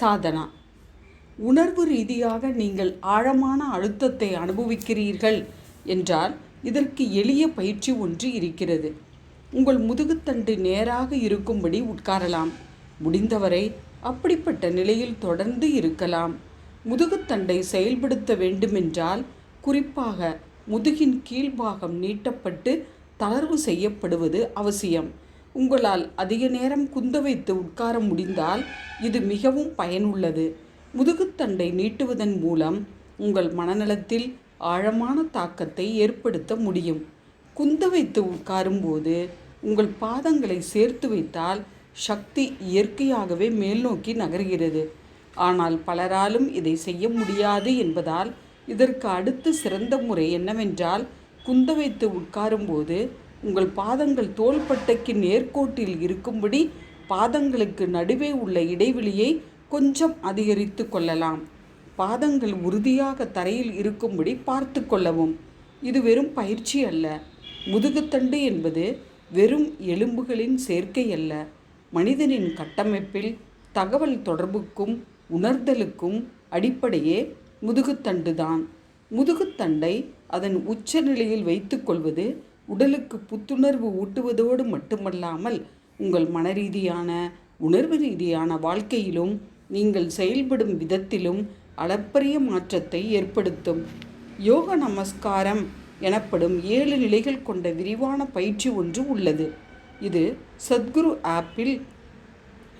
சாதனா. உணர்வு ரீதியாக நீங்கள் ஆழமான அழுத்தத்தை அனுபவிக்கிறீர்கள் என்றால் இதற்கு எளிய பயிற்சி ஒன்று இருக்கிறது. உங்கள் முதுகுத்தண்டு நேராக இருக்கும்படி உட்காரலாம். முடிந்தவரை அப்படிப்பட்ட நிலையில் தொடர்ந்து இருக்கலாம். முதுகுத்தண்டை செயல்படுத்த வேண்டுமென்றால் குறிப்பாக முதுகின் கீழ்பாகம் நீட்டப்பட்டு தளர்வு செய்யப்படுவது அவசியம். உங்களால் அதிக நேரம் குந்த வைத்து உட்கார முடிந்தால் இது மிகவும் பயனுள்ளது. முதுகுத்தண்டை நீட்டுவதன் மூலம் உங்கள் மனநலத்தில் ஆழமான தாக்கத்தை ஏற்படுத்த முடியும். குந்த வைத்து உட்காரும்போது உங்கள் பாதங்களை சேர்த்து வைத்தால் சக்தி இயற்கையாகவே மேல்நோக்கி நகர்கிறது. ஆனால் பலராலும் இதை செய்ய முடியாது என்பதால் இதற்கு அடுத்து சிறந்த முறை என்னவென்றால் குந்த வைத்து உட்காரும்போது உங்கள் பாதங்கள் தோள்பட்டைக்கு நேர்கோட்டில் இருக்கும்படி பாதங்களுக்கு நடுவே உள்ள இடைவெளியை கொஞ்சம் அதிகரித்து கொள்ளலாம். பாதங்கள் உறுதியாக தரையில் இருக்கும்படி பார்த்து கொள்ளவும். இது வெறும் பயிற்சி அல்ல. முதுகுத்தண்டு என்பது வெறும் எலும்புகளின் சேர்க்கை அல்ல. மனிதனின் கட்டமைப்பில் தகவல் தொடர்புக்கும் உணர்தலுக்கும் அடிப்படையே முதுகுத்தண்டு தான் முதுகுத்தண்டை அதன் உச்ச நிலையில் வைத்துக்கொள்வது உடலுக்கு புத்துணர்வு ஊட்டுவதோடு மட்டுமல்லாமல் உங்கள் மனரீதியான உணர்வு ரீதியான வாழ்க்கையிலும் நீங்கள் செயல்படும் விதத்திலும் அளப்பரிய மாற்றத்தை ஏற்படுத்தும். யோக நமஸ்காரம் எனப்படும் ஏழு நிலைகள் கொண்ட விரிவான பயிற்சி ஒன்று உள்ளது. இது சத்குரு ஆப்பில்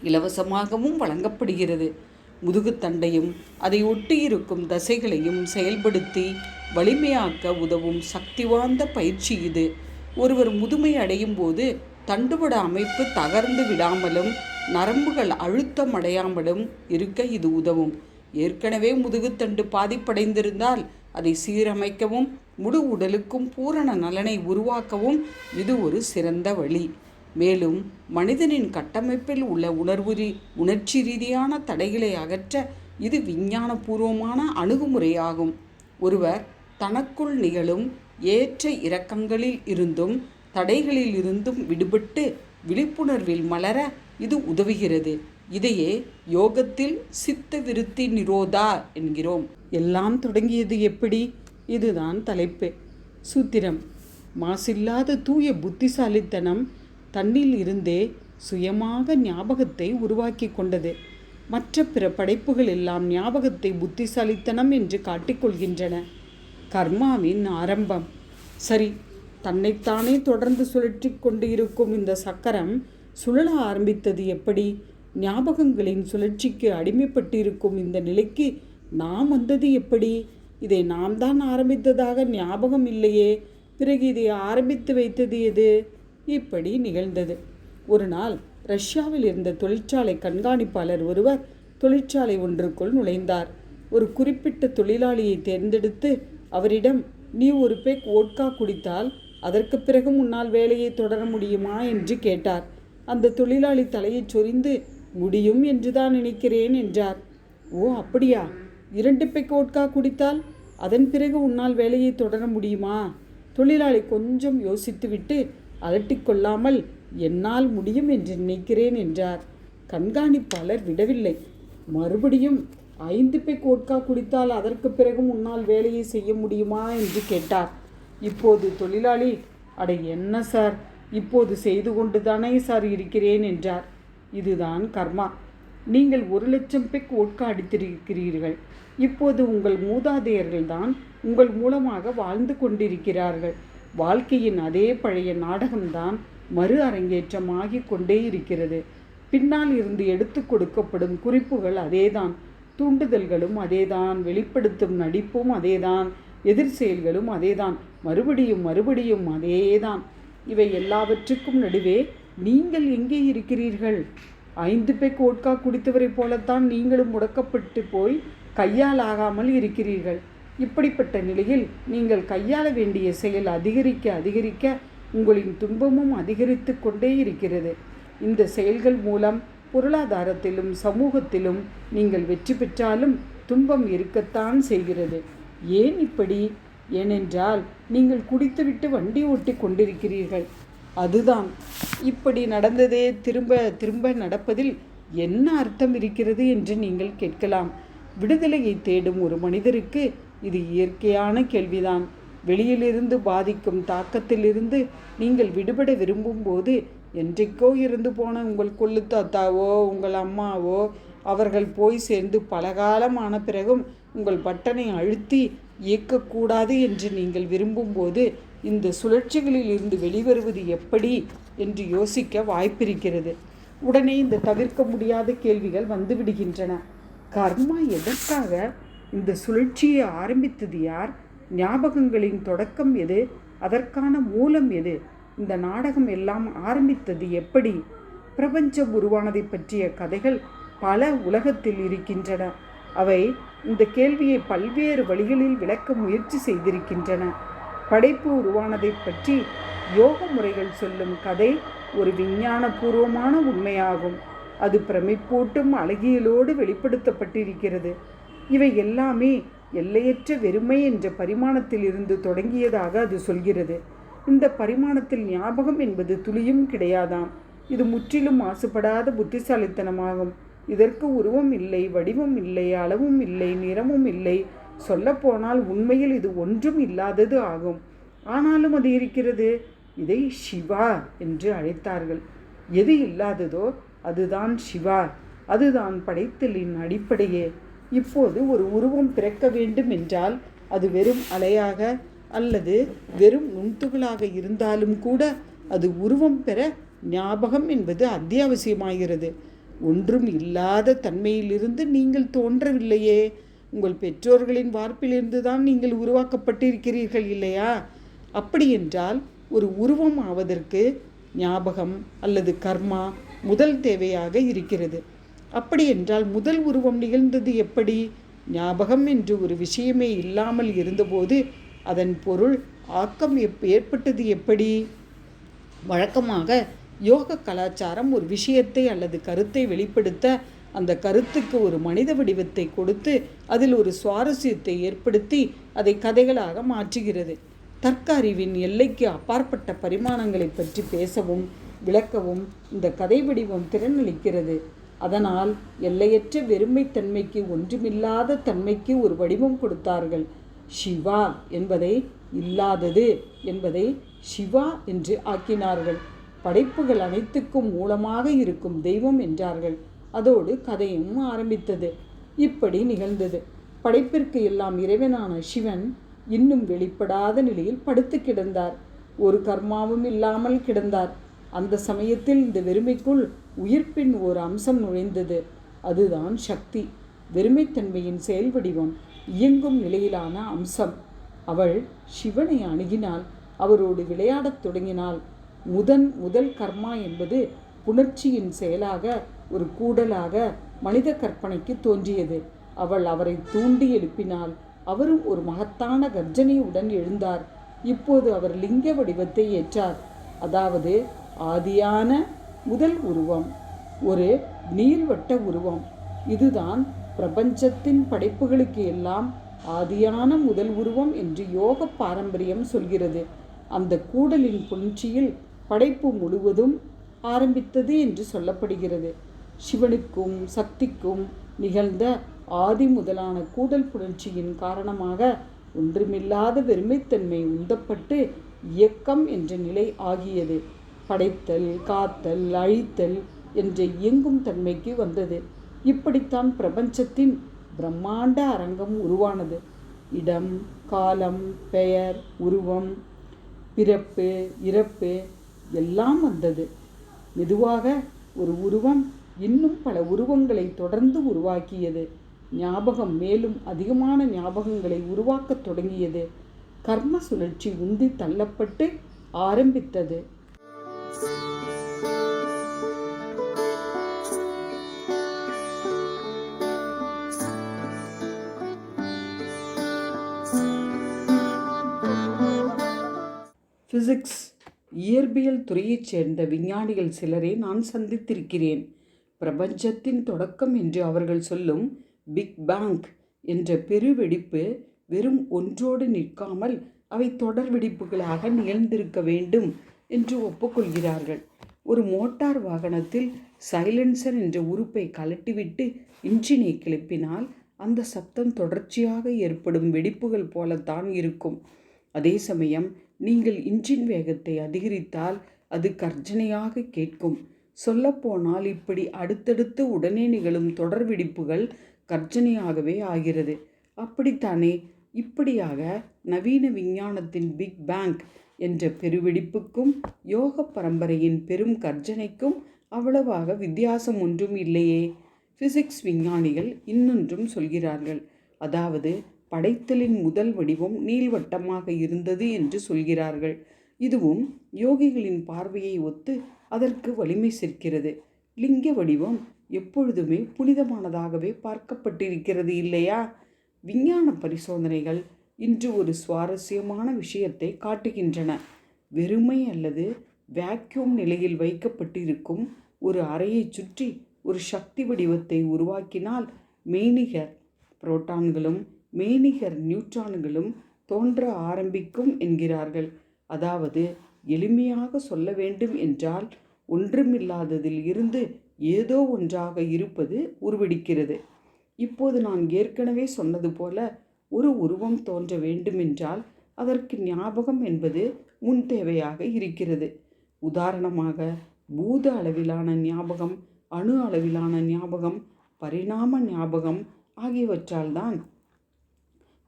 இலவசமாகவும் வழங்கப்படுகிறது. முதுகுத்தண்டையும் அதை ஒட்டியிருக்கும் தசைகளையும் செயல்படுத்தி வலிமையாக்க உதவும் சக்தி வாய்ந்த பயிற்சி இது. ஒருவர் முதுமை அடையும் போது தண்டுவட அமைப்பு தகர்ந்து விடாமலும் நரம்புகள் அழுத்தம் அடையாமலும் இருக்க இது உதவும். ஏற்கனவே முதுகுத்தண்டு பாதிப்படைந்திருந்தால் அதை சீரமைக்கவும் முழு உடலுக்கும் பூரண நலனை உருவாக்கவும் இது ஒரு சிறந்த வழி. மேலும் மனிதனின் கட்டமைப்பில் உள்ள உணர்வு உணர்ச்சி ரீதியான தடைகளை அகற்ற இது விஞ்ஞானபூர்வமான அணுகுமுறையாகும். ஒருவர் தனக்குள் நிகழும் ஏற்ற இறக்கங்களில் இருந்தும் தடைகளில் இருந்தும் விடுபட்டு விழிப்புணர்வில் மலர இது உதவுகிறது. இதையே யோகத்தில் சித்த விருத்தி நிரோதா என்கிறோம். எல்லாம் தொடங்கியது எப்படி? இதுதான் தலைப்பு. சூத்திரம். மாசில்லாத தூய புத்திசாலித்தனம் தன்னில் இருந்தே சுயமாக ஞாபகத்தை உருவாக்கி கொண்டது. மற்ற பிற படைப்புகள் எல்லாம் ஞாபகத்தை புத்திசாலித்தனம் என்று காட்டிக்கொள்கின்றன கர்மாவின் ஆரம்பம். சரி தன்னைத்தானே தொடர்ந்து சுழற்றி கொண்டு இருக்கும் இந்த சக்கரம் சுழல ஆரம்பித்தது எப்படி? ஞாபகங்களின் சுழற்சிக்கு அடிமைப்பட்டிருக்கும் இந்த நிலைக்கு நாம் வந்தது எப்படி? இதை நாம் தான் ஆரம்பித்ததாக ஞாபகம் இல்லையே. பிறகு இதை ஆரம்பித்து வைத்தது எது? இப்படி நிகழ்ந்தது. ஒரு நாள் ரஷ்யாவில் இருந்த தொழிற்சாலை கண்காணிப்பாளர் ஒருவர் தொழிற்சாலை ஒன்றுக்குள் நுழைந்தார். ஒரு குறிப்பிட்ட தொழிலாளியை தேர்ந்தெடுத்து அவரிடம் நீ ஒரு பேக் ஓட்கா குடித்தால் அதற்கு பிறகு முன்னால் வேலையை தொடர முடியுமா? என்று கேட்டார். அந்த தொழிலாளி தலையைச் சொரிந்து முடியும் என்றுதான் நினைக்கிறேன் என்றார். ஓ அப்படியா? இரண்டு பேக் ஓட்கா குடித்தால் அதன் பிறகு உன்னால் வேலையை தொடர முடியுமா? தொழிலாளி கொஞ்சம் யோசித்துவிட்டு அலட்டிக்கொள்ளாமல் என்னால் முடியும் என்று நினைக்கிறேன் என்றார். கண்காணிப்பாளர் விடவில்லை. மறுபடியும் ஐந்து பே ஓட்கா குடித்தால் அதற்கு பிறகும் உன்னால் வேலையை செய்ய முடியுமா என்று கேட்டார். இப்போது தொழிலாளி அட என்ன சார்? இப்போது செய்து கொண்டு தானே சார் இருக்கிறேன் என்றார். இதுதான் கர்மா. நீங்கள் ஒரு லட்சம் பெக் ஓட்கா அடித்திருக்கிறீர்கள். இப்போது உங்கள் மூதாதையர்கள் தான் உங்கள் மூலமாக வாழ்ந்து கொண்டிருக்கிறார்கள். வாழ்க்கையின் அதே பழைய நாடகம்தான் மறு அரங்கேற்றமாகிக் கொண்டே இருக்கிறது. பின்னால் இருந்து எடுத்து கொடுக்கப்படும் குறிப்புகள் அதேதான். தூண்டுதல்களும் அதேதான். வெளிப்படுத்தும் நடிப்பும் அதேதான். எதிர் செயல்களும் அதேதான். மறுபடியும் மறுபடியும் அதேதான். இவை எல்லாவற்றுக்கும் நடுவே நீங்கள் எங்கே இருக்கிறீர்கள்? ஐந்து பேர் ஓட்கா குடித்தவரை போலத்தான் நீங்களும் முடக்கப்பட்டு போய் கையால் ஆகாமல் இருக்கிறீர்கள். இப்படிப்பட்ட நிலையில் நீங்கள் கையாள வேண்டிய செயல் அதிகரிக்க அதிகரிக்க உங்களின் துன்பமும் அதிகரித்து கொண்டே இருக்கிறது. இந்த செயல்கள் மூலம் பொருளாதாரத்திலும் சமூகத்திலும் நீங்கள் வெற்றி பெற்றாலும் துன்பம் இருக்கத்தான் செய்கிறது. ஏன் இப்படி? ஏனென்றால் நீங்கள் குடித்துவிட்டு வண்டி ஓட்டி கொண்டிருக்கிறீர்கள். அதுதான். இப்படி நடந்ததே திரும்ப திரும்ப நடப்பதில் என்ன அர்த்தம் இருக்கிறது என்று நீங்கள் கேட்கலாம். விடுதலையை தேடும் ஒரு மனிதருக்கு இது இயற்கையான கேள்விதான். வெளியிலிருந்து பாதிக்கும் தாக்கத்திலிருந்து நீங்கள் விடுபட விரும்பும்போது என்றைக்கோ இருந்து போன உங்கள் கொள்ளு தாத்தாவோ உங்கள் அம்மாவோ அவர்கள் போய் சேர்ந்து பலகாலமான பிறகும் உங்கள் பட்டனை அழுத்தி இயக்கக்கூடாது என்று நீங்கள் விரும்பும்போது இந்த சுழற்சிகளில் இருந்து வெளிவருவது எப்படி என்று யோசிக்க வாய்ப்பிருக்கிறது. உடனே இந்த தவிர்க்க முடியாத கேள்விகள் வந்துவிடுகின்றன கர்மா எதற்காக இந்த சுழற்சியை ஆரம்பித்தது யார்? ஞாபகங்களின் தொடக்கம் எது? அதற்கான மூலம் எது? இந்த நாடகம் எல்லாம் ஆரம்பித்தது எப்படி? பிரபஞ்சம் உருவானதை பற்றிய கதைகள் பல உலகத்தில் இருக்கின்றன. அவை இந்த கேள்வியை பல்வேறு வழிகளில் விளக்க முயற்சி செய்திருக்கின்றன. படைப்பு உருவானதை பற்றி யோக முறைகள் சொல்லும் கதை ஒரு விஞ்ஞானபூர்வமான உண்மையாகும். அது பிரமிப்பூட்டும் அழகியலோடு வெளிப்படுத்தப்பட்டிருக்கிறது. இவை எல்லாமே எல்லையற்ற வெறுமை என்ற பரிமாணத்தில் இருந்து தொடங்கியதாக அது சொல்கிறது. இந்த பரிமாணத்தில் ஞாபகம் என்பது துளியும் கிடையாதாம். இது முற்றிலும் மாசுபடாத புத்திசாலித்தனமாகும். இதற்கு உருவம் இல்லை வடிவம் இல்லை அளவும் இல்லை நிறமும் இல்லை. சொல்லப்போனால் உண்மையில் இது ஒன்றும் இல்லாதது ஆகும். ஆனாலும் அது இருக்கிறது. இதை சிவா என்று அழைத்தார்கள். எது இல்லாததோ அதுதான் சிவா அதுதான் படைத்தலின் அடிப்படையே. இப்போது ஒரு உருவம் பிறக்க வேண்டும் என்றால் அது வெறும் அலையாக அல்லது வெறும் நுண்துகளாக இருந்தாலும் கூட அது உருவம் பெற ஞாபகம் என்பது அத்தியாவசியமாகிறது. ஒன்றும் இல்லாத தன்மையிலிருந்து நீங்கள் தோன்றவில்லையே. உங்கள் பெற்றோர்களின் வார்ப்பிலிருந்து தான் நீங்கள் உருவாக்கப்பட்டிருக்கிறீர்கள் இல்லையா? அப்படி என்றால் ஒரு உருவம் ஆவதற்கு ஞாபகம் அல்லது கர்மா முதல் தேவையாக இருக்கிறது. அப்படி என்றால் முதல் உருவம் நிகழ்ந்தது எப்படி? ஞாபகம் என்று ஒரு விஷயமே இல்லாமல் இருந்தபோது அதன் பொருள் ஆக்கம் எப் ஏற்பட்டது எப்படி? வழக்கமாக யோக கலாச்சாரம் ஒரு விஷயத்தை அல்லது கருத்தை வெளிப்படுத்த அந்த கருத்துக்கு ஒரு மனித வடிவத்தை கொடுத்து அதில் ஒரு சுவாரஸ்யத்தை ஏற்படுத்தி அதை கதைகளாக மாற்றுகிறது. தர்க்க அறிவின் எல்லைக்கு அப்பாற்பட்ட பரிமாணங்களை பற்றி பேசவும் விளக்கவும் இந்த கதை வடிவம் திறனளிக்கிறது அதனால் எல்லையற்ற வெறுமைத்தன்மைக்கு ஒன்றுமில்லாத தன்மைக்கு ஒரு வடிவம் கொடுத்தார்கள். சிவா என்பதை இல்லாதது என்பதை சிவா என்று ஆக்கினார்கள். படைப்புகள் அனைத்துக்கும் மூலமாக இருக்கும் தெய்வம் என்றார்கள். அதோடு கதையும் ஆரம்பித்தது. இப்படி நிகழ்ந்தது. படைப்பிற்கு எல்லாம் இறைவனான சிவன் இன்னும் வெளிப்படாத நிலையில் படுத்து கிடந்தார். ஒரு கர்மாவும் இல்லாமல் கிடந்தார். அந்த சமயத்தில் இந்த வெறுமைக்குள் உயிர்ப்பின் ஒரு அம்சம் நுழைந்தது. அதுதான் சக்தி. வெறுமைத்தன்மையின் செயல் வடிவம் இயங்கும் நிலையிலான அம்சம். அவள் சிவனை அணுகினால் அவரோடு விளையாடத் தொடங்கினாள் முதன் முதல் கர்மா என்பது புணர்ச்சியின் செயலாக ஒரு கூடலாக மனித கற்பனைக்கு தோன்றியது. அவள் அவரை தூண்டி எழுப்பினாள் அவரும் ஒரு மகத்தான கர்ஜனையுடன் எழுந்தார். இப்போது அவர் லிங்க வடிவத்தை ஏற்றார். அதாவது ஆதியான முதல் உருவம் ஒரு நீள்வட்ட உருவம். இதுதான் பிரபஞ்சத்தின் படைப்புகளுக்கு எல்லாம் ஆதியான முதல் உருவம் என்று யோக பாரம்பரியம் சொல்கிறது. அந்த கூடலின் புணர்ச்சியில் படைப்பு முழுவதும் ஆரம்பித்தது என்று சொல்லப்படுகிறது. சிவனுக்கும் சக்திக்கும் நிகழ்ந்த ஆதி முதலான கூடல் புணர்ச்சியின் காரணமாக ஒன்றுமில்லாத வெறுமைத்தன்மை உந்தப்பட்டு இயக்கம் என்ற நிலை ஆகியது. படைத்தல் காத்தல் அழித்தல் என்ற இயங்கும் தன்மைக்கு வந்தது. இப்படித்தான் பிரபஞ்சத்தின் பிரம்மாண்ட அரங்கம் உருவானது. இடம் காலம் பெயர் உருவம் பிறப்பு இறப்பு எல்லாம் வந்தது. மெதுவாக ஒரு உருவம் இன்னும் பல உருவங்களை தொடர்ந்து உருவாக்கியது. ஞாபகம் மேலும் அதிகமான ஞாபகங்களை உருவாக்கத் தொடங்கியது. கர்ம சுழற்சி உந்தி தள்ளப்பட்டு ஆரம்பித்தது. ஃபிசிக்ஸ் இயற்பியல் துறையைச் சேர்ந்த விஞ்ஞானிகள் சிலரை நான் சந்தித்திருக்கிறேன். பிரபஞ்சத்தின் தொடக்கம் என்று அவர்கள் சொல்லும் பிக் பேங் என்ற பெருவெடிப்பு வெறும் ஒன்றோடு நிற்காமல் அவை தொடர் வெடிப்புகளாக நிகழ்ந்திருக்க வேண்டும். என்று ஒப்புக்கொள்கிறார்கள். ஒரு மோட்டார் வாகனத்தில் சைலன்சர் என்ற உறுப்பை கழட்டிவிட்டு இன்ஜினை கிளப்பினால் அந்த சப்தம் தொடர்ச்சியாக ஏற்படும் வெடிப்புகள் போலத்தான் இருக்கும். அதே சமயம் நீங்கள் இன்ஜின் வேகத்தை அதிகரித்தால் அது கர்ஜனையாக கேட்கும். சொல்லப்போனால் இப்படி அடுத்தடுத்து உடனே நிகழும் தொடர் வெடிப்புகள் கர்ஜனையாகவே ஆகிறது. அப்படித்தானே? இப்படியாக நவீன விஞ்ஞானத்தின் பிக் பேங் என்ற பெருவெடிப்புக்கும் யோக பரம்பரையின் பெரும் கர்ஜனைக்கும் அவ்வளவாக வித்தியாசம் ஒன்றும் இல்லையே. பிசிக்ஸ் விஞ்ஞானிகள் இன்னொன்றும் சொல்கிறார்கள். அதாவது படைத்தலின் முதல் வடிவம் நீள்வட்டமாக இருந்தது என்று சொல்கிறார்கள். இதுவும் யோகிகளின் பார்வையை ஒத்து அதற்கு வலிமை சேர்க்கிறது. லிங்க வடிவம் எப்பொழுதுமே புனிதமானதாகவே பார்க்கப்பட்டிருக்கிறது இல்லையா? விஞ்ஞான பரிசோதனைகள் இன்று ஒரு சுவாரஸ்யமான விஷயத்தை காட்டுகின்றன. வெறுமை அல்லது வேக்யூம் நிலையில் வைக்கப்பட்டிருக்கும் ஒரு அறையை சுற்றி ஒரு சக்தி வடிவத்தை உருவாக்கினால் மெய்நிகர் புரோட்டான்களும் மெய்நிகர் நியூட்ரான்களும் தோன்ற ஆரம்பிக்கும் என்கிறார்கள். அதாவது எளிமையாக சொல்ல வேண்டும் என்றால் ஒன்றுமில்லாததில் இருந்து ஏதோ ஒன்றாக இருப்பது உருவெடுக்கிறது. இப்போது நான் ஏற்கனவே சொன்னது போல ஒரு உருவம் தோன்ற வேண்டுமென்றால் அதற்கு ஞாபகம் என்பது முன் தேவையாக இருக்கிறது. உதாரணமாக பூத அளவிலான ஞாபகம் அணு அளவிலான ஞாபகம் பரிணாம ஞாபகம் ஆகியவற்றால்தான்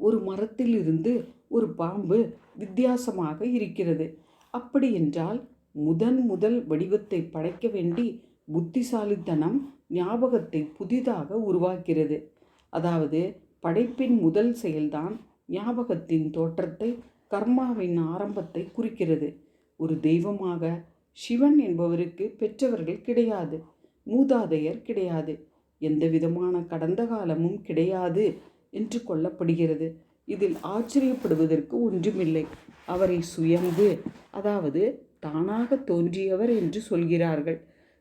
ஒரு மரத்தில் இருந்து ஒரு பாம்பு வித்தியாசமாக இருக்கிறது. அப்படி என்றால் முதன் முதல் வடிவத்தை படைக்க வேண்டி புத்திசாலித்தனம் ஞாபகத்தை புதிதாக உருவாக்கிறது. அதாவது படைப்பின் முதல் செயல்தான் ஞாபகத்தின் தோற்றத்தை கர்மாவின் ஆரம்பத்தை குறிக்கிறது. ஒரு தெய்வமாக சிவன் என்பவருக்கு பெற்றவர்கள் கிடையாது மூதாதையர் கிடையாது எந்த விதமான கடந்த காலமும் கிடையாது என்று கொள்ளப்படுகிறது. இதில் ஆச்சரியப்படுவதற்கு ஒன்றுமில்லை. அவரை சுயம்பு அதாவது தானாக தோன்றியவர் என்று சொல்கிறார்கள்.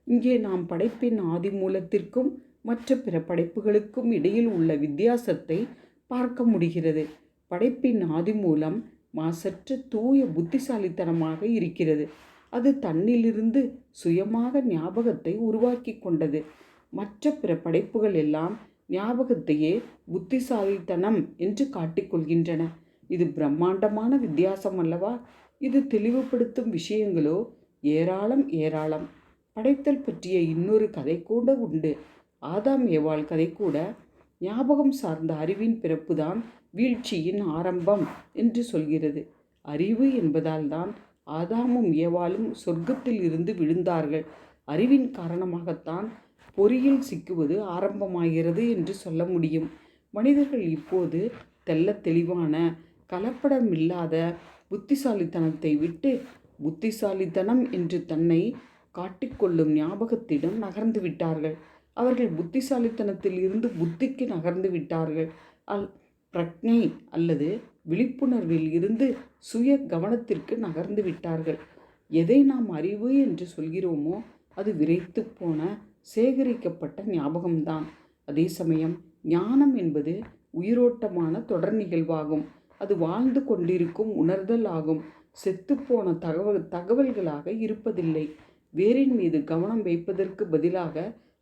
இங்கே நாம் படைப்பின் ஆதி மூலத்திற்கும் மற்ற பிற படைப்புகளுக்கும் இடையில் உள்ள வித்தியாசத்தை பார்க்க முடிகிறது. படைப்பின் ஆதி மூலம் மாசற்ற தூய புத்திசாலித்தனமாக இருக்கிறது. அது தன்னிலிருந்து சுயமாக ஞாபகத்தை உருவாக்கி கொண்டது. மற்ற பிற படைப்புகள் எல்லாம் ஞாபகத்தையே புத்திசாலித்தனம் என்று காட்டிக்கொள்கின்றன இது பிரம்மாண்டமான வித்தியாசம் அல்லவா? இது தெளிவுபடுத்தும் விஷயங்களோ? ஏராளம் ஏராளம். படைத்தல் பற்றிய இன்னொரு கதை கூட உண்டு. ஆதாம் ஏவாள் கதை கூட ஞாபகம் சார்ந்த அறிவின் பிறப்புதான் வீழ்ச்சியின் ஆரம்பம் என்று சொல்கிறது. அறிவு என்பதால் தான் ஆதாமும் ஏவாளும் சொர்க்கத்தில் இருந்து விழுந்தார்கள். அறிவின் காரணமாகத்தான் பொறியில் சிக்குவது ஆரம்பமாகிறது என்று சொல்ல முடியும். மனிதர்கள் இப்போது தெல்ல தெளிவான கலப்படமில்லாத புத்திசாலித்தனத்தை விட்டு புத்திசாலித்தனம் என்று தன்னை காட்டிக்கொள்ளும் ஞாபகத்திடம் நகர்ந்து விட்டார்கள். அவர்கள் புத்திசாலித்தனத்தில் இருந்து புத்திக்கு நகர்ந்து விட்டார்கள். அல் பிரக்னை அல்லது விழிப்புணர்வில் இருந்து சுய கவனத்திற்கு நகர்ந்து விட்டார்கள். எதை நாம் அறிவு என்று சொல்கிறோமோ அது விரைத்து போன சேகரிக்கப்பட்ட ஞாபகம்தான். அதே சமயம் ஞானம் என்பது உயிரோட்டமான தொடர் நிகழ்வாகும். அது வாழ்ந்து கொண்டிருக்கும் உணர்தல் ஆகும். செத்துப்போன தகவல் தகவல்களாக இருப்பதில்லை. வேரின் மீது கவனம் வைப்பதற்கு பதிலாக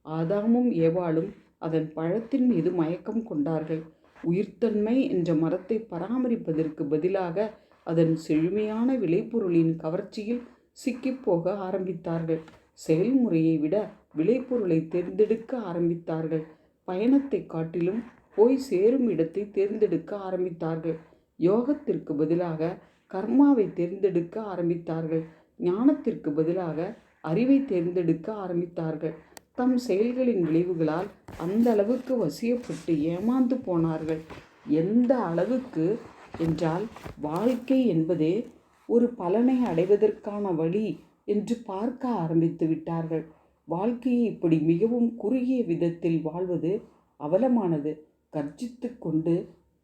ஆதாமும் ஏவாளும் அதன் பழத்தின் மீது மயக்கம் கொண்டார்கள். உயிர்த்தன்மை என்ற மரத்தை பராமரிப்பதற்கு பதிலாக அதன் செழுமையான விளைபொருளின் கவர்ச்சியில் சிக்கிப்போக ஆரம்பித்தார்கள். செயல்முறையை விட விளைபொருளை தேர்ந்தெடுக்க ஆரம்பித்தார்கள். பயணத்தை காட்டிலும் போய் சேரும் இடத்தை தேர்ந்தெடுக்க ஆரம்பித்தார்கள். யோகத்திற்கு பதிலாக கர்மாவை தேர்ந்தெடுக்க ஆரம்பித்தார்கள். ஞானத்திற்கு பதிலாக அறிவை தேர்ந்தெடுக்க ஆரம்பித்தார்கள். தம் செயல்களின் விளைவுகளால் அந்த அளவுக்கு வசியப்பட்டு ஏமாந்து போனார்கள். எந்த அளவுக்கு? என்றால் வாழ்க்கை என்பதே ஒரு பலனை அடைவதற்கான வழி என்று பார்க்க ஆரம்பித்து விட்டார்கள். வாழ்க்கையை இப்படி மிகவும் குறுகிய விதத்தில் வாழ்வது அவலமானது. கர்ஜித்து கொண்டு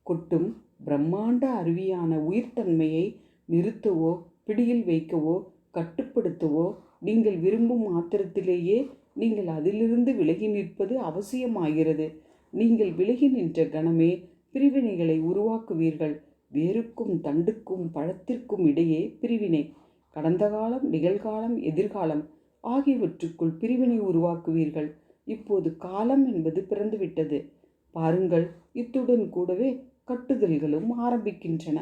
கொட்டும் பிரம்மாண்ட அருவியான உயிர்த்தன்மையை நிறுத்தவோ பிடியில் வைக்கவோ கட்டுப்படுத்தவோ நீங்கள் விரும்பும் மாத்திரத்திலேயே நீங்கள் அதிலிருந்து விலகி நிற்பது அவசியமாகிறது. நீங்கள் விலகி நின்ற கணமே பிரிவினைகளை உருவாக்குவீர்கள். வேருக்கும் தண்டுக்கும் பழத்திற்கும் இடையே பிரிவினை. கடந்த காலம் நிகழ்காலம் எதிர்காலம் ஆகியவற்றுக்குள் பிரிவினை உருவாக்குவீர்கள். இப்போது காலம் என்பது பிறந்துவிட்டது. பாருங்கள் இத்துடன் கூடவே கட்டுதல்களும் ஆரம்பிக்கின்றன.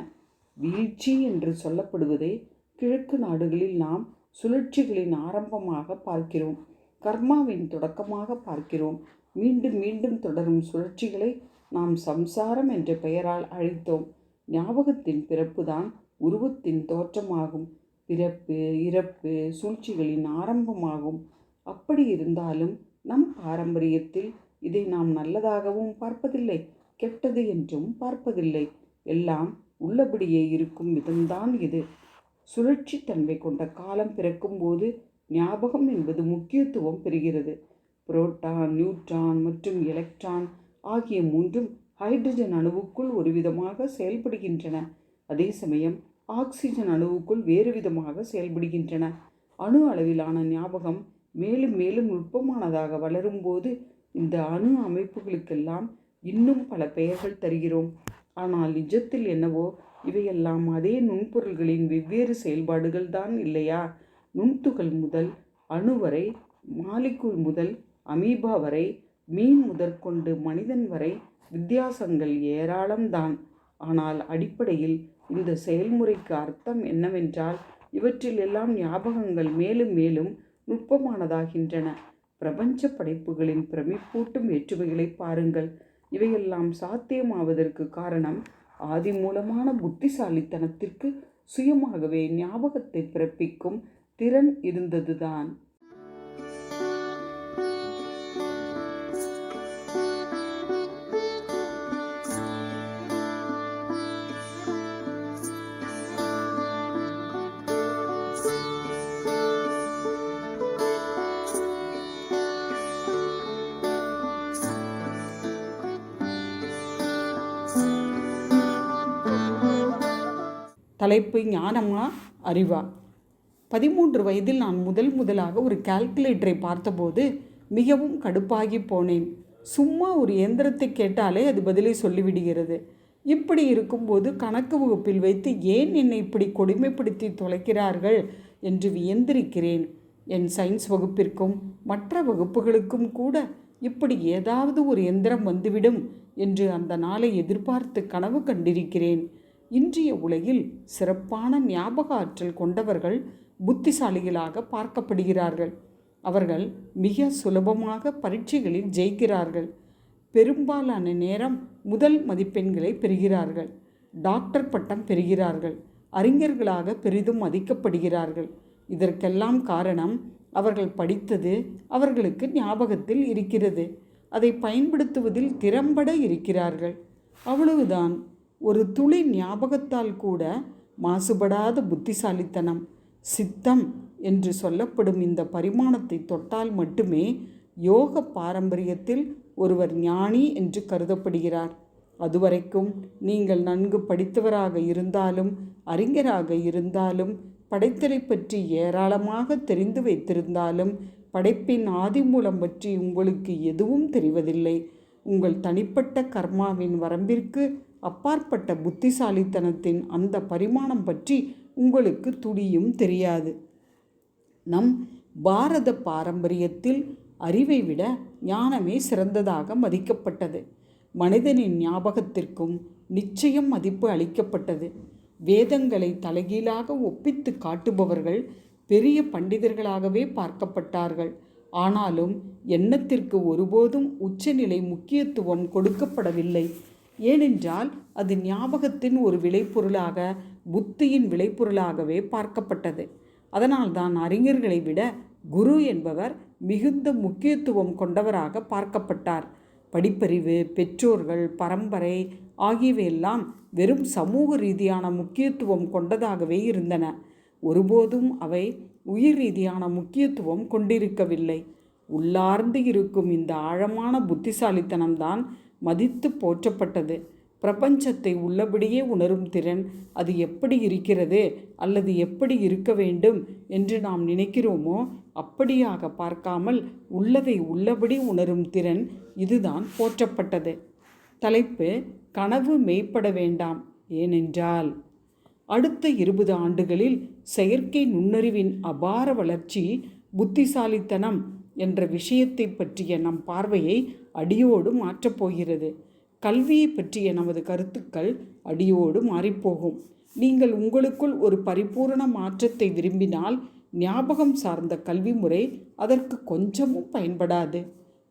வீழ்ச்சி என்று சொல்லப்படுவதை கிழக்கு நாடுகளில் நாம் சுழற்சிகளின் ஆரம்பமாக பார்க்கிறோம். கர்மாவின் தொடக்கமாக பார்க்கிறோம். மீண்டும் மீண்டும் தொடரும் சுழற்சிகளை நாம் சம்சாரம் என்ற பெயரால் அழைத்தோம். ஞாபகத்தின் பிறப்புதான் உருவத்தின் தோற்றமாகும். பிறப்பு இறப்பு சூழ்ச்சிகளின் ஆரம்பமாகும். அப்படி இருந்தாலும் நம் பாரம்பரியத்தில் இதை நாம் நல்லதாகவும் பார்ப்பதில்லை கெட்டது என்றும் பார்ப்பதில்லை. எல்லாம் உள்ளபடியே இருக்கும் விதம்தான் இது. சுழற்சி தன்மை கொண்ட காலம் பிறக்கும்போது ஞாபகம் என்பது முக்கியத்துவம் பெறுகிறது. புரோட்டான் நியூட்ரான் மற்றும் எலக்ட்ரான் ஆகிய மூன்றும் ஹைட்ரஜன் அணுவுக்குள் ஒரு விதமாக செயல்படுகின்றன. அதே சமயம் ஆக்சிஜன் அணுவுக்குள் வேறு விதமாக செயல்படுகின்றன. அணு அளவிலான ஞாபகம் மேலும் மேலும் நுட்பமானதாக வளரும்போது இந்த அணு அமைப்புகளுக்கெல்லாம் இன்னும் பல பெயர்கள் தருகிறோம். ஆனால் நிஜத்தில் என்னவோ இவையெல்லாம் அதே நுண்பொருள்களின் வெவ்வேறு செயல்பாடுகள் தான் இல்லையா? நுண்துகள் முதல் அணு வரை மாலிக்குள் முதல் அமீபா வரை மீன் முதற்கொண்டு மனிதன் வரை வித்தியாசங்கள் ஏராளம்தான் ஆனால் அடிப்படையில் இந்த செயல்முறைக்கு அர்த்தம் என்னவென்றால் இவற்றில் எல்லாம் ஞாபகங்கள் மேலும் மேலும் நுட்பமானதாகின்றன. பிரபஞ்ச படைப்புகளின் பிரமிப்பூட்டும் வேற்றுமைகளை பாருங்கள். இவையெல்லாம் சாத்தியமாவதற்கு காரணம் ஆதி மூலமான புத்திசாலித்தனத்திற்கு சுயமாகவே ஞாபகத்தை பிறப்பிக்கும் திறன் இருந்ததுதான். தலைப்பு ஞானமா அறிவா. பதிமூன்று வயதில் நான் முதல் முதலாக ஒரு கால்குலேட்டரை பார்த்தபோது மிகவும் கடுப்பாகி போனேன். சும்மா ஒரு இயந்திரத்தை கேட்டாலே அது பதிலை சொல்லிவிடுகிறது. இப்படி இருக்கும்போது கணக்கு வகுப்பில் வைத்து ஏன் என்னை இப்படி கொடுமைப்படுத்தி தொலைக்கிறார்கள் என்று வியந்திருக்கிறேன். என் சயின்ஸ் வகுப்பிற்கும் மற்ற வகுப்புகளுக்கும் கூட இப்படி ஏதாவது ஒரு எந்திரம் வந்துவிடும் என்று அந்த நாளை எதிர்பார்த்து கனவு கண்டிருக்கிறேன். இன்றைய உலகில் சிறப்பான ஞாபக ஆற்றல் கொண்டவர்கள் புத்திசாலிகளாக பார்க்கப்படுகிறார்கள். அவர்கள் மிக சுலபமாக பரீட்சைகளில் ஜெயிக்கிறார்கள். பெரும்பாலான நேரம் முதல் மதிப்பெண்களை பெறுகிறார்கள். டாக்டர் பட்டம் பெறுகிறார்கள். அறிஞர்களாக பெரிதும் மதிக்கப்படுகிறார்கள். இதற்கெல்லாம் காரணம் அவர்கள் படித்தது அவர்களுக்கு ஞாபகத்தில் இருக்கிறது. அதை பயன்படுத்துவதில் திறம்பட இருக்கிறார்கள். அவ்வளவுதான். ஒரு துளி ஞாபகத்தால் கூட மாசுபடாத புத்திசாலித்தனம். சித்தம் என்று சொல்லப்படும் இந்த பரிமாணத்தை தொட்டால் மட்டுமே யோக பாரம்பரியத்தில் ஒருவர் ஞானி என்று கருதப்படுகிறார். அதுவரைக்கும் நீங்கள் நன்கு படித்தவராக இருந்தாலும் அறிஞராக இருந்தாலும் படைத்தலை பற்றி ஏராளமாக தெரிந்து வைத்திருந்தாலும் படைப்பின் ஆதிமூலம் பற்றி உங்களுக்கு எதுவும் தெரிவதில்லை. உங்கள் தனிப்பட்ட கர்மாவின் வரம்பிற்கு அப்பாற்பட்ட புத்திசாலித்தனத்தின் அந்த பரிமாணம் பற்றி உங்களுக்கு துடியும் தெரியாது. நம் பாரத பாரம்பரியத்தில் அறிவை விட ஞானமே சிறந்ததாக மதிக்கப்பட்டது. மனிதனின் ஞாபகத்திற்கும் நிச்சயம் மதிப்பு அளிக்கப்பட்டது. வேதங்களை தலைகீழாக ஒப்பித்து காட்டுபவர்கள் பெரிய பண்டிதர்களாகவே பார்க்கப்பட்டார்கள். ஆனாலும் எண்ணத்திற்கு ஒருபோதும் உச்சநிலை முக்கியத்துவம் கொடுக்கப்படவில்லை. ஏனென்றால் அது ஞாபகத்தின் ஒரு விளைபொருளாக புத்தியின் விளைபொருளாகவே பார்க்கப்பட்டது. அதனால்தான் அறிஞர்களை விட குரு என்பவர் மிகுந்த முக்கியத்துவம் கொண்டவராக பார்க்கப்பட்டார். படிப்பறிவு பெற்றோர்கள் பரம்பரை ஆகியவையெல்லாம் வெறும் சமூக ரீதியான முக்கியத்துவம் கொண்டதாகவே இருந்தன. ஒருபோதும் அவை உயிர் ரீதியான முக்கியத்துவம் கொண்டிருக்கவில்லை. உள்ளார்ந்து இருக்கும் இந்த ஆழமான புத்திசாலித்தனம்தான் மதித்து போற்றப்பட்டது. பிரபஞ்சத்தை உள்ளபடியே உணரும் திறன் அது எப்படி இருக்கிறது அல்லது எப்படி இருக்க வேண்டும் என்று நாம் நினைக்கிறோமோ அப்படியாக பார்க்காமல் உள்ளதை உள்ளபடி உணரும் திறன் இதுதான் போற்றப்பட்டது. தலைப்பு கனவு மெய்ப்பட வேண்டாம் ஏனென்றால் அடுத்த இருபது ஆண்டுகளில் செயற்கை நுண்ணறிவின் அபார வளர்ச்சி புத்திசாலித்தனம் என்ற விஷயத்தை பற்றிய நம் பார்வையை அடியோடு மாற்றப் போகிறது. கல்வியை பற்றிய நமது கருத்துக்கள் அடியோடு மாறிப்போகும். நீங்கள் உங்களுக்குள் ஒரு பரிபூரண மாற்றத்தை விரும்பினால் ஞாபகம் சார்ந்த கல்வி முறை அதற்கு கொஞ்சமும் பயன்படாது.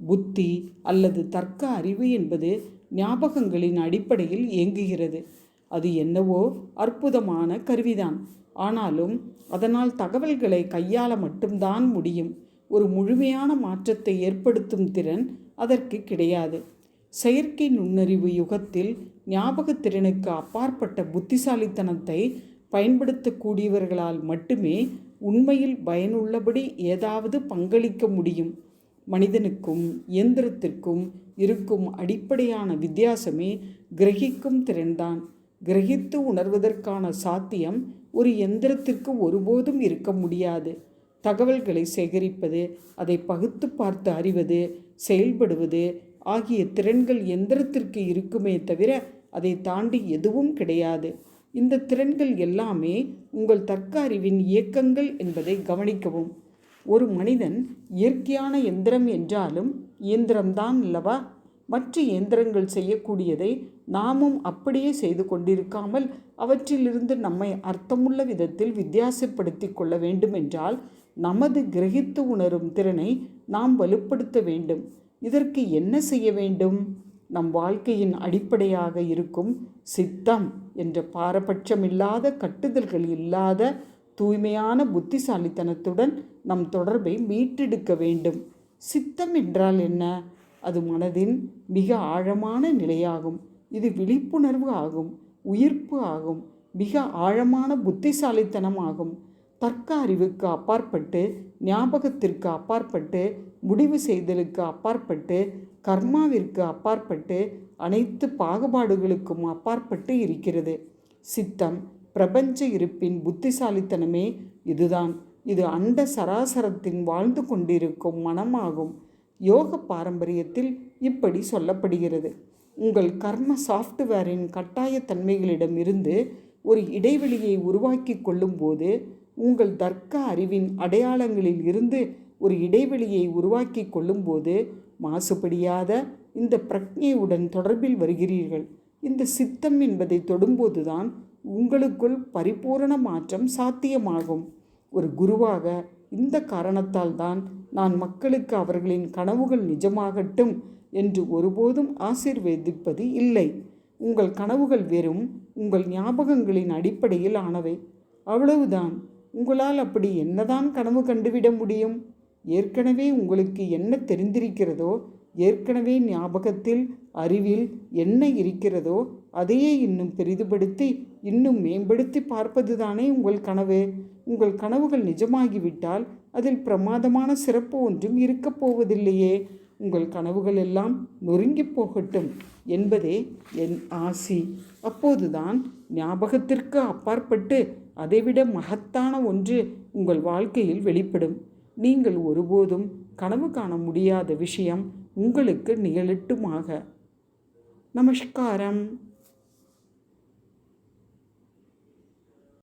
புத்தி அல்லது தர்க்க அறிவு என்பது ஞாபகங்களின் அடிப்படையில் இயங்குகிறது. அது என்னவோ அற்புதமான கருவிதான். ஆனாலும் அதனால் தகவல்களை கையாள மட்டும்தான் முடியும். ஒரு முழுமையான மாற்றத்தை ஏற்படுத்தும் திறன் அதற்கு கிடையாது. செயற்கை நுண்ணறிவு யுகத்தில் ஞாபகத்திறனுக்கு அப்பாற்பட்ட புத்திசாலித்தனத்தை பயன்படுத்தக்கூடியவர்களால் மட்டுமே உண்மையில் பயனுள்ளபடி ஏதாவது பங்களிக்க முடியும். மனிதனுக்கும் இயந்திரத்திற்கும் இருக்கும் அடிப்படையான வித்தியாசமே கிரகிக்கும் திறன்தான். கிரகித்து உணர்வதற்கான சாத்தியம் ஒரு எந்திரத்திற்கு ஒருபோதும் இருக்க முடியாது. தகவல்களை சேகரிப்பது அதை பகுத்து பார்த்து அறிவது செயல்படுவது ஆகிய திறன்கள் எந்திரத்திற்கு இருக்குமே தவிர அதை தாண்டி எதுவும் கிடையாது. இந்த திறன்கள் எல்லாமே உங்கள் தர்க்க அறிவின் இயக்கங்கள் என்பதை கவனிக்கவும். ஒரு மனிதன் இயற்கையான எந்திரம் என்றாலும் இயந்திரம்தான் அல்லவா? மற்ற இயந்திரங்கள் செய்யக்கூடியதை நாமும் அப்படியே செய்து கொண்டிருக்காமல் அவற்றிலிருந்து நம்மை அர்த்தமுள்ள விதத்தில் வித்தியாசப்படுத்தி கொள்ள வேண்டுமென்றால் நமது கிரகித்து உணரும் திறனை நாம் வலுப்படுத்த வேண்டும். இதற்கு என்ன செய்ய வேண்டும்? நம் வாழ்க்கையின் அடிப்படையாக இருக்கும் சித்தம் என்ற பாரபட்சமில்லாத கட்டுதல்கள் இல்லாத தூய்மையான புத்திசாலித்தனத்துடன் நம் தொடர்பை மீட்டெடுக்க வேண்டும். சித்தம் என்றால் என்ன? அது மனதின் மிக ஆழமான நிலையாகும். இது விழிப்புணர்வு ஆகும் உயிர்ப்பு ஆகும் மிக ஆழமான புத்திசாலித்தனம் ஆகும். தர்க்க அறிவுக்கு அப்பாற்பட்டு ஞாபகத்திற்கு அப்பாற்பட்டு முடிவு செய்தலுக்கு அப்பாற்பட்டு கர்மாவிற்கு அப்பாற்பட்டு அனைத்து பாகுபாடுகளுக்கும் அப்பாற்பட்டு இருக்கிறது. சித்தம் பிரபஞ்ச இருப்பின் புத்திசாலித்தனமே இதுதான். இது அண்ட சராசரத்தின் வாழ்ந்து கொண்டிருக்கும் மனமாகும். யோக பாரம்பரியத்தில் இப்படி சொல்லப்படுகிறது. உங்கள் கர்ம சாஃப்ட்வேரின் கட்டாயத்தன்மைகளிடம் இருந்து ஒரு இடைவெளியை உருவாக்கி கொள்ளும்போது உங்கள் தர்க்க அறிவின் அடையாளங்களில் இருந்து ஒரு இடைவெளியை உருவாக்கி கொள்ளும்போது மாசுபடியாத இந்த பிரக்ஞையுடன் தொடர்பில் வருகிறீர்கள். இந்த சித்தம் என்பதை தொடும்போதுதான் உங்களுக்குள் பரிபூரண மாற்றம் சாத்தியமாகும். ஒரு குருவாக இந்த காரணத்தால் தான் நான் மக்களுக்கு அவர்களின் கனவுகள் நிஜமாகட்டும் என்று ஒருபோதும் ஆசீர்வதிப்பது இல்லை. உங்கள் கனவுகள் வெறும் உங்கள் ஞாபகங்களின் அடிப்படையில் ஆனவை. அவ்வளவுதான். உங்களால் அப்படி என்னதான் கனவு கண்டுவிட முடியும்? ஏற்கனவே உங்களுக்கு என்ன தெரிந்திருக்கிறதோ ஏற்கனவே ஞாபகத்தில் அறிவில் என்ன இருக்கிறதோ அதையே இன்னும் பெரிதுபடுத்தி இன்னும் மேம்படுத்தி பார்ப்பது தானே உங்கள் கனவு. உங்கள் கனவுகள் நிஜமாகிவிட்டால் அதில் பிரமாதமான சிறப்பு ஒன்றும் இருக்கப் போவதில்லையே. உங்கள் கனவுகள் எல்லாம் நொறுங்கி போகட்டும் என்பதே என் ஆசி. அப்போதுதான் ஞாபகத்திற்கு அப்பாற்பட்டு அதைவிட மகத்தான ஒன்று உங்கள் வாழ்க்கையில் வெளிப்படும். நீங்கள் ஒருபோதும் கனவு காண முடியாத விஷயம் உங்களுக்கு நிகழட்டுமாக. நமஸ்காரம்.